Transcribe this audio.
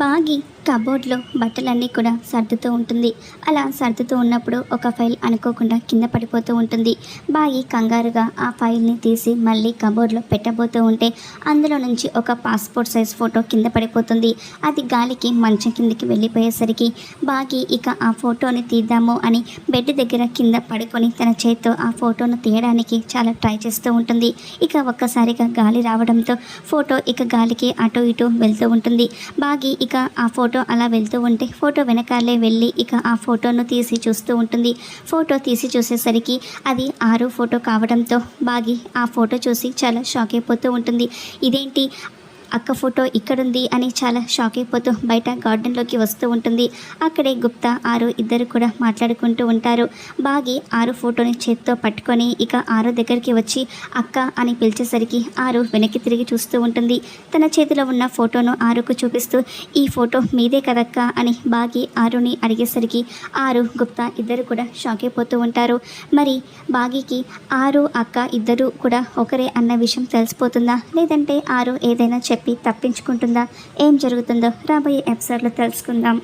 బాగి కబోర్డ్లో బట్టలన్నీ కూడా సర్దుతూ ఉంటుంది. అలా సర్దుతూ ఉన్నప్పుడు ఒక ఫైల్ అనుకోకుండా కింద పడిపోతూ ఉంటుంది. బాగి కంగారుగా ఆ ఫైల్ని తీసి మళ్ళీ కబోర్డ్లో పెట్టబోతూ ఉంటే అందులో నుంచి ఒక పాస్పోర్ట్ సైజ్ ఫోటో కింద పడిపోతుంది. అది గాలికి మంచం కిందకి వెళ్ళిపోయేసరికి బాగి ఇక ఆ ఫోటోని తీద్దాము అని బెడ్ దగ్గర కింద పడుకొని తన చేత్తో ఆ ఫోటోను తీయడానికి చాలా ట్రై చేస్తూ ఉంటుంది. ఇక ఒక్కసారిగా గాలి రావడంతో ఫోటో ఇక గాలికి అటు ఇటు వెళ్తూ ఉంటుంది. బాగి ఇక ఆ ఫోటో అలా వెళ్తూ ఉంటే ఫోటో వెనకాలే వెళ్ళి ఇక ఆ ఫోటోను తీసి చూస్తూ ఉంటుంది. ఫోటో తీసి చూసేసరికి అది ఆరు ఫోటో కావడంతో బాగి ఆ ఫోటో చూసి చాలా షాక్ అయిపోతూ ఉంటుంది. ఇదేంటి? అక్క ఫోటో ఇక్కడుంది అని చాలా షాక్ అయిపోతూ బయట గార్డెన్లోకి వస్తూ ఉంటుంది. అక్కడే గుప్తా ఆరు ఇద్దరు కూడా మాట్లాడుకుంటూ ఉంటారు. బాగి ఆరు ఫోటోని చేత్తో పట్టుకొని ఇక ఆరు దగ్గరికి వచ్చి అక్క అని పిలిచేసరికి ఆరు వెనక్కి తిరిగి చూస్తూ ఉంటుంది. తన చేతిలో ఉన్న ఫోటోను ఆరుకు చూపిస్తూ ఈ ఫోటో మీదే కదక్క? అని బాగి ఆరుని అడిగేసరికి ఆరు గుప్తా ఇద్దరు కూడా షాక్ అయిపోతూ ఉంటారు. మరి బాగికి ఆరు అక్క ఇద్దరు కూడా ఒకరే అన్న విషయం తెలిసిపోతుందా? లేదంటే ఆరు ఏదైనా చెప్పి తప్పించుకుంటుందా? ఏం జరుగుతుందో రాబోయే ఎపిసోడ్లో తెలుసుకుందాం.